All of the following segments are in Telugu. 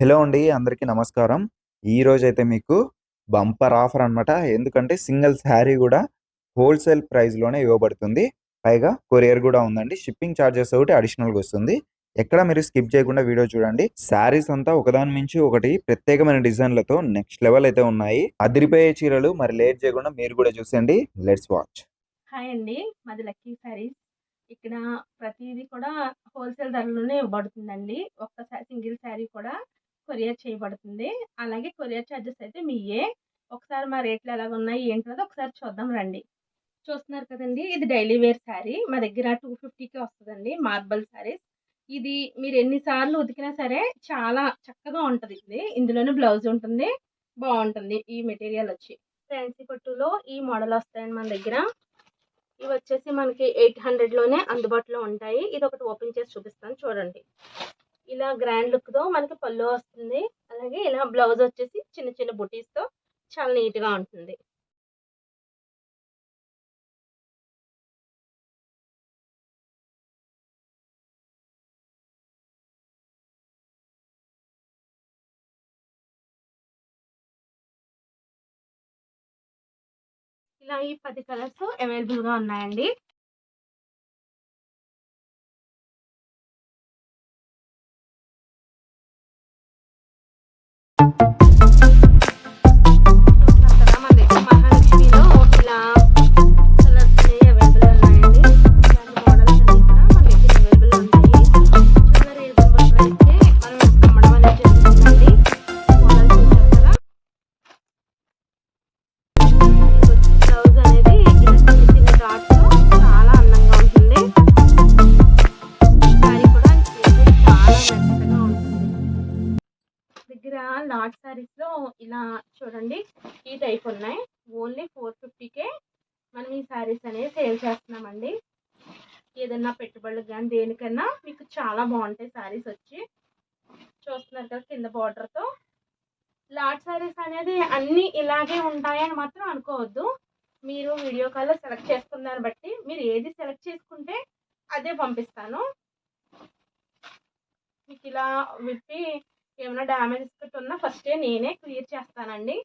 హలో అండి అందరికీ నమస్కారం. ఈ అయితే మీకు బంపర్ ఆఫర్ అన్నమాట. ఎందుకంటే సింగిల్ శారీ కూడా హోల్సేల్ ప్రైస్లోనే ఇవ్వబడుతుంది. పైగా కొరియర్ కూడా ఉందండి. షిప్పింగ్ ఛార్జెస్ ఒకటి అడిషనల్గా వస్తుంది. ఎక్కడ మీరు స్కిప్ చేయకుండా వీడియో చూడండి. శారీస్ అంతా ఒకదాని మించి ఒకటి ప్రత్యేకమైన డిజైన్లతో నెక్స్ట్ లెవెల్ అయితే ఉన్నాయి. అదిరిపోయే చీరలు మరి లేట్ చేయకుండా మీరు కూడా చూసేయండి. Let's watch. హాయ్ అండి. మాది లక్కీ శారీస్. ఇక్కడ ప్రతిదీ కూడా హోల్సేల్ ధరలోనే ఇవ్వబడుతుందండి. ఒక్క సింగిల్ శారీ కూడా కొరియర్ చేయబడుతుంది. అలాగే కొరియర్ ఛార్జెస్ అయితే మీయే ఒకసారి మా రేట్లు ఎలాగ ఉన్నాయి ఏంటన్నది ఒకసారి చూద్దాం రండి. చూస్తున్నారు కదండి ఇది డైలీ వేర్ శారీ. మా దగ్గర టూ ఫిఫ్టీకి వస్తుందండి మార్బల్ శారీస్. ఇది మీరు ఎన్నిసార్లు ఉతికినా సరే చాలా చక్కగా ఉంటుంది ఇది. ఇందులోనే బ్లౌజ్ ఉంటుంది బాగుంటుంది ఈ మెటీరియల్ వచ్చి. ఫ్యాన్సీ పట్టులో ఈ మోడల్ వస్తాయండి మన దగ్గర. ఇవి వచ్చేసి మనకి ఎయిట్ హండ్రెడ్లోనే అందుబాటులో ఉంటాయి. ఇది ఒకటి ఓపెన్ చేసి చూపిస్తాను చూడండి. ఇలా గ్రాండ్ లుక్తో మనకి పళ్ళు వస్తుంది. అలాగే ఇలా బ్లౌజ్ వచ్చేసి చిన్న చిన్న బుటీస్తో చాలా నీట్గా ఉంటుంది. ఇలా ఈ పది కలర్స్ అవైలబుల్గా ఉన్నాయండి. దగ్గర లాట్ సారీస్లో ఇలా చూడండి ఈ టైప్ ఉన్నాయి. ఓన్లీ ఫోర్ ఫిఫ్టీకే మనం ఈ సారీస్ అనేవి సేల్ చేస్తున్నామండి. ఏదన్నా పెట్టుబడులకు కానీ దేనికన్నా మీకు చాలా బాగుంటాయి సారీస్ వచ్చి. చూస్తున్నారు కదా కింద బార్డర్తో లాట్ సారీస్ అనేది అన్నీ ఇలాగే ఉంటాయని మాత్రం అనుకోవద్దు. మీరు వీడియో కాల్లో సెలెక్ట్ చేసుకున్న బట్టి మీరు ఏది సెలెక్ట్ చేసుకుంటే అదే పంపిస్తాను. మీకు ఇలా విప్పి ఏమైనా డ్యామేజెస్ పెట్టి ఉన్నా ఫస్టే నేనే క్లియర్ చేస్తానండి.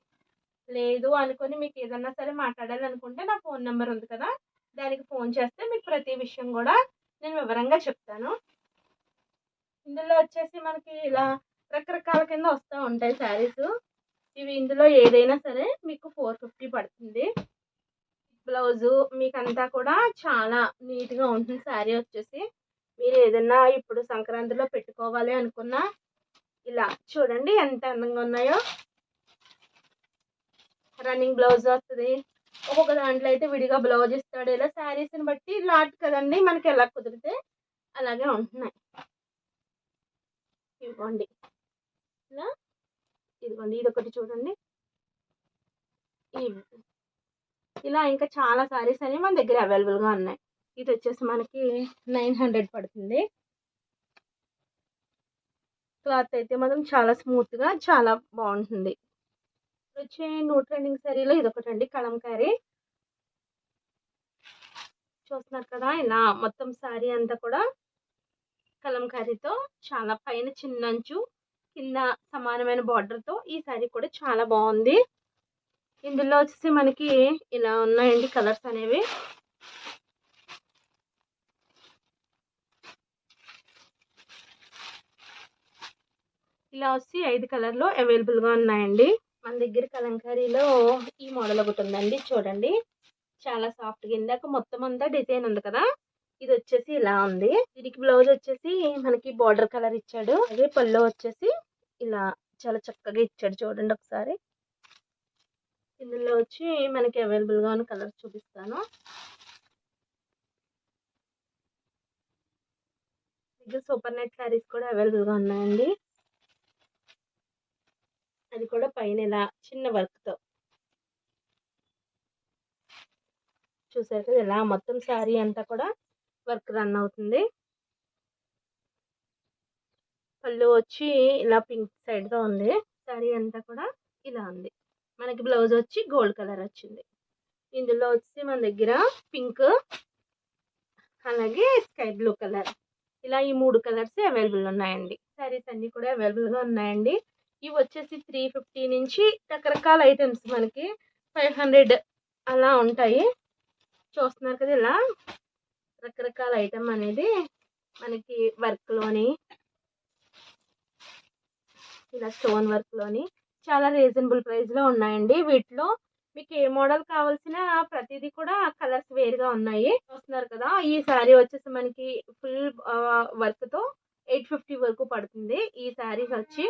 లేదు అనుకొని మీకు ఏదన్నా సరే మాట్లాడాలనుకుంటే నా ఫోన్ నెంబర్ ఉంది కదా దానికి ఫోన్ చేస్తే మీకు ప్రతి విషయం కూడా నేను వివరంగా చెప్తాను. ఇందులో వచ్చేసి మనకి ఇలా రకరకాల కింద వస్తూ ఉంటాయి శారీస్. ఇవి ఇందులో ఏదైనా సరే మీకు ఫోర్ ఫిఫ్టీ పడుతుంది. బ్లౌజు మీకంతా కూడా చాలా నీట్గా ఉంటుంది. శారీ వచ్చేసి మీరు ఏదైనా ఇప్పుడు సంక్రాంతిలో పెట్టుకోవాలి అనుకున్నా ఇలా చూడండి ఎంత అందంగా ఉన్నాయో. రన్నింగ్ బ్లౌజ్ వస్తుంది. ఒక్కొక్క దాంట్లో అయితే విడిగా బ్లౌజ్ ఇస్తాడు. ఇలా శారీస్ని బట్టి లాట్ కదండి మనకి ఎలా కుదిరితే అలాగే ఉంటున్నాయి. ఇవ్వండి. ఇలా ఇదిగోండి ఇది ఒకటి చూడండి ఇలా ఇంకా చాలా సారీస్ అనేవి మన దగ్గర అవైలబుల్గా ఉన్నాయి. ఇది వచ్చేసి మనకి నైన్ హండ్రెడ్ పడుతుంది. క్లాత్ అయితే మాత్రం చాలా స్మూత్గా చాలా బాగుంటుంది. వచ్చే నూ ట్రెండింగ్ శారీలో ఇది ఒకటండి కలంకారీ చూస్తున్నారు కదా ఇలా మొత్తం శారీ అంతా కూడా కలంకారీతో చాలా పైన చిన్న అంచు కింద సమానమైన బార్డర్తో ఈ శారీ కూడా చాలా బాగుంది. ఇందులో వచ్చేసి మనకి ఇలా ఉన్నాయండి కలర్స్ అనేవి. ఇలా వచ్చి ఐదు కలర్లో అవైలబుల్గా ఉన్నాయండి. మన దగ్గర కలంకారీలో ఈ మోడల్ ఒకటి ఉందండి చూడండి. చాలా సాఫ్ట్గా ఇందాక మొత్తం అంతా డిజైన్ ఉంది కదా. ఇది వచ్చేసి ఇలా ఉంది. దీనికి బ్లౌజ్ వచ్చేసి మనకి బార్డర్ కలర్ ఇచ్చాడు. అదే పళ్ళు వచ్చేసి ఇలా చాలా చక్కగా ఇచ్చాడు చూడండి ఒకసారి. ఇందులో వచ్చి మనకి అవైలబుల్గా ఉన్న కలర్ చూపిస్తాను. దగ్గర సూపర్ నెట్ శారీస్ కూడా అవైలబుల్గా ఉన్నాయండి. అది కూడా పైన ఇలా చిన్న వర్క్తో. చూసారు కదా ఇలా మొత్తం శారీ అంతా కూడా వర్క్ రన్ అవుతుంది. పళ్ళు వచ్చి ఇలా పింక్ సైడ్తో ఉంది. శారీ అంతా కూడా ఇలా ఉంది. మనకి బ్లౌజ్ వచ్చి గోల్డ్ కలర్ వచ్చింది. ఇందులో వచ్చి మన దగ్గర పింక్ అలాగే స్కై బ్లూ కలర్. ఇలా ఈ మూడు కలర్స్ అవైలబుల్ ఉన్నాయండి. శారీస్ అన్నీ కూడా అవైలబుల్‌గా ఉన్నాయండి. ఇవి వచ్చేసి 350 నుంచి రకరకాల ఐటమ్స్ మనకి 500 అలా ఉంటాయి. చూస్తున్నారు కదా ఇలా రకరకాల ఐటమ్ అనేది మనకి వర్క్‌లోని ఇలా స్టోన్ వర్క్‌లోని చాలా రీజనబుల్ ప్రైస్‌లో ఉన్నాయండి. వీటిలో మీకు ఏ మోడల్ కావాల్సిన ప్రతిదీ కూడా కలర్స్ వేరుగా ఉన్నాయి. చూస్తున్నారు కదా! ఈ శారీ వచ్చేసి మనకి ఫుల్ వర్క్తో ఎయిట్ ఫిఫ్టీ వరకు పడుతుంది. ఈ శారీస్ వచ్చి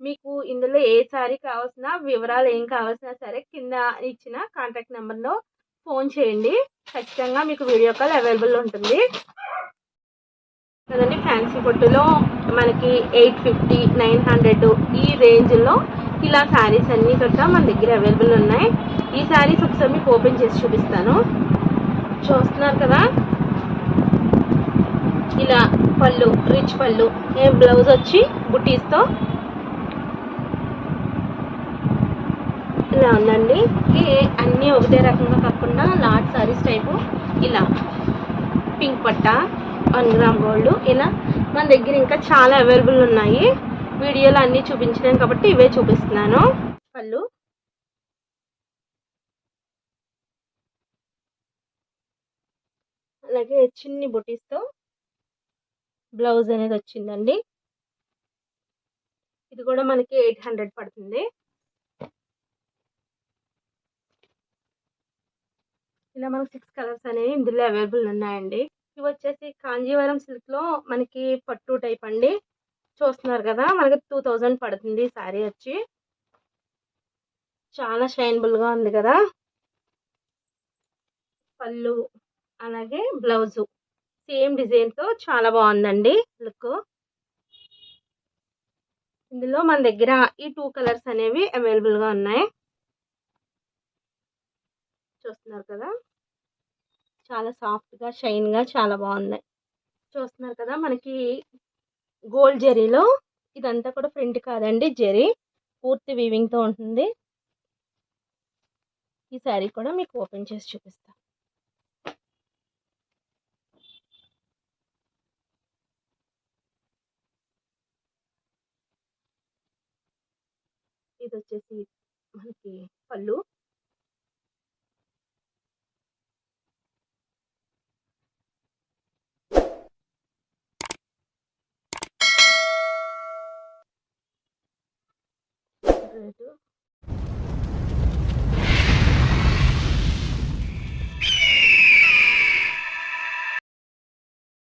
మీకు ఇందులో ఏ శారీ కావాల్సిన వివరాలు ఏం కావాల్సినా సరే కింద ఇచ్చిన కాంటాక్ట్ నెంబర్‌లో ఫోన్ చేయండి. ఖచ్చితంగా మీకు వీడియో కాల్ అవైలబుల్ ఉంటుంది. కదండి ఫ్యాన్సీ పొట్టులో మనకి 850, 900 ఈ రేంజ్‌లో ఇలా శారీస్ అన్నీ గట్టా మన దగ్గర అవైలబుల్ ఉన్నాయి. ఈ శారీస్ ఒకసారి మీకు ఓపెన్ చేసి చూపిస్తాను. చూస్తున్నారు కదా! ఇలా పళ్ళు రిచ్ పళ్ళు ఏ బ్లౌజ్ వచ్చి బుటీస్‌తో ఇలా ఉందండి. అన్నీ ఒకటే రకంగా కాకుండా లాట్ సారీస్ టైపు ఇలా పింక్ పట్ట, వన్ గ్రామ్ గోల్డ్ ఇలా మన దగ్గర ఇంకా చాలా అవైలబుల్ ఉన్నాయి. వీడియోలో అన్నీ చూపించలేను కాబట్టి ఇవే చూపిస్తున్నాను. పళ్ళు అలాగే చిన్ని బుటీస్‌తో బ్లౌజ్ అనేది వచ్చిందండి. ఇది కూడా మనకి 800 పడుతుంది. ఇలా మనకు సిక్స్ కలర్స్ అనేవి ఇందులో అవైలబుల్ ఉన్నాయండి. ఇవి వచ్చేసి కాంజీవరం సిల్క్‌లో మనకి పట్టు టైప్ అండి. చూస్తున్నారు కదా! మనకి 2000 పడుతుంది శారీ వచ్చి. చాలా షైనబుల్‌గా ఉంది కదా! పళ్ళు అలాగే బ్లౌజు సేమ్ డిజైన్‌తో చాలా బాగుందండి లుక్. ఇందులో మన దగ్గర ఈ టూ కలర్స్ అనేవి అవైలబుల్‌గా ఉన్నాయి. చూస్తున్నారు కదా! చాలా సాఫ్ట్‌గా, షైన్‌గా చాలా బాగున్నాయి. చూస్తున్నారు కదా! మనకి గోల్డ్ జెరీలో ఇదంతా కూడా ప్రింట్ కాదండి జెరీ పూర్తి వీవింగ్‌తో ఉంటుంది. ఈ శారీ కూడా మీకు ఓపెన్ చేసి చూపిస్తాను ఇది వచ్చేసి మనకి పళ్ళు. öldü.